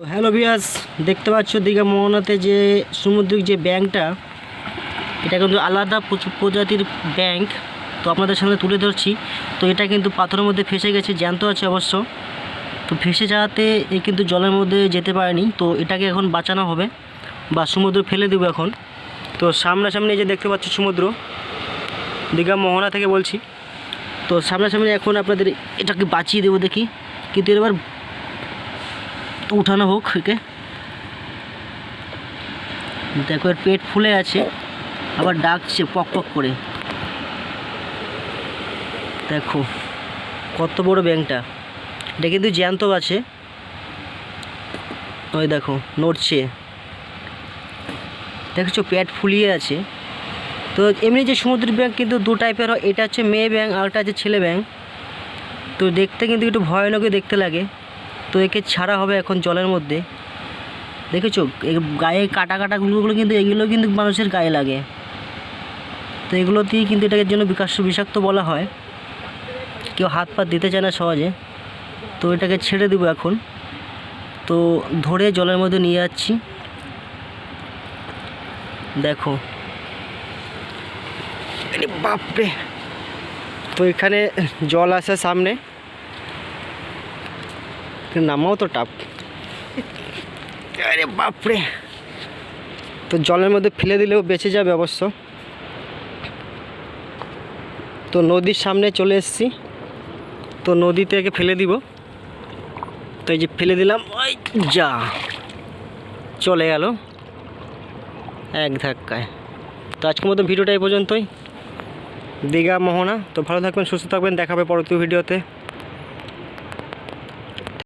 Hello বিয়াস দেখতে পাচ্ছ দীঘা মোহনাতে যে সমুদ্রিক যে ব্যাংকটা, এটা কিন্তু আলাদা প্রজাতির ব্যাংক। তো আপনাদের সামনে তুলে ধরছি। তো এটা কিন্তু পাথরের মধ্যে ফেসে গেছে, জ্যান্ত আছে অবশ্য। তো ফেসে যাওয়াতে এ কিন্তু জলের মধ্যে যেতে পারেনি। তো এটাকে এখন বাঁচানো হবে বা সমুদ্র ফেলে দেবো এখন। তো সামনাসামনি যে দেখতে পাচ্ছ সমুদ্র, দীঘা মোহনা থেকে বলছি। তো সামনাসামনি এখন আপনাদের এটাকে বাঁচিয়ে দেবো দেখি। কিন্তু এবার উঠানো হোক একে। দেখো, এর পেট ফুলে আছে আবার ডাকছে পক পক করে। দেখো, কত বড় ব্যাংকটা। এটা কিন্তু জ্যান্ত আছে ওই দেখো, নড়ছে। দেখছ, পেট ফুলিয়ে আছে। তো এমনি যে সমুদ্রের ব্যাংক কিন্তু দু টাইপের হয়। এটা হচ্ছে মেয়ে ব্যাংক, আর একটা হচ্ছে ছেলে ব্যাংক। তো দেখতে কিন্তু একটু ভয়ানকই দেখতে লাগে। তো একে ছাড়া হবে এখন জলের মধ্যে। দেখেছ? গায়ে কাটা কাটাগুলো কিন্তু, এগুলো কিন্তু মানুষের গায়ে লাগে। তো এগুলোতেই কিন্তু এটাকে জন্য বিকাশ বিষাক্ত বলা হয়। কেউ হাত পা দিতে চায় না সহজে। তো এটাকে ছেড়ে দেবো এখন। তো ধরে জলের মধ্যে নিয়ে যাচ্ছি। দেখো। বাপরে! তো এখানে জল আসে সামনে। নামাও তো টাপ। আরে বাপরে। তো জলের মধ্যে ফেলে দিলেও বেঁচে যাবে অবশ্য। তো নদীর সামনে চলে এসেছি। তো নদী থেকে ফেলে দিব। তো এই যে ফেলে দিলাম, ওই যা। চলে গেল। এক ধাক্কায়। তো আজকের মতো ভিডিওটা এই পর্যন্তই। দীঘা মোহনা। তো ভালো থাকবেন, সুস্থ থাকবেন। দেখাবে পরবর্তী ভিডিওতে।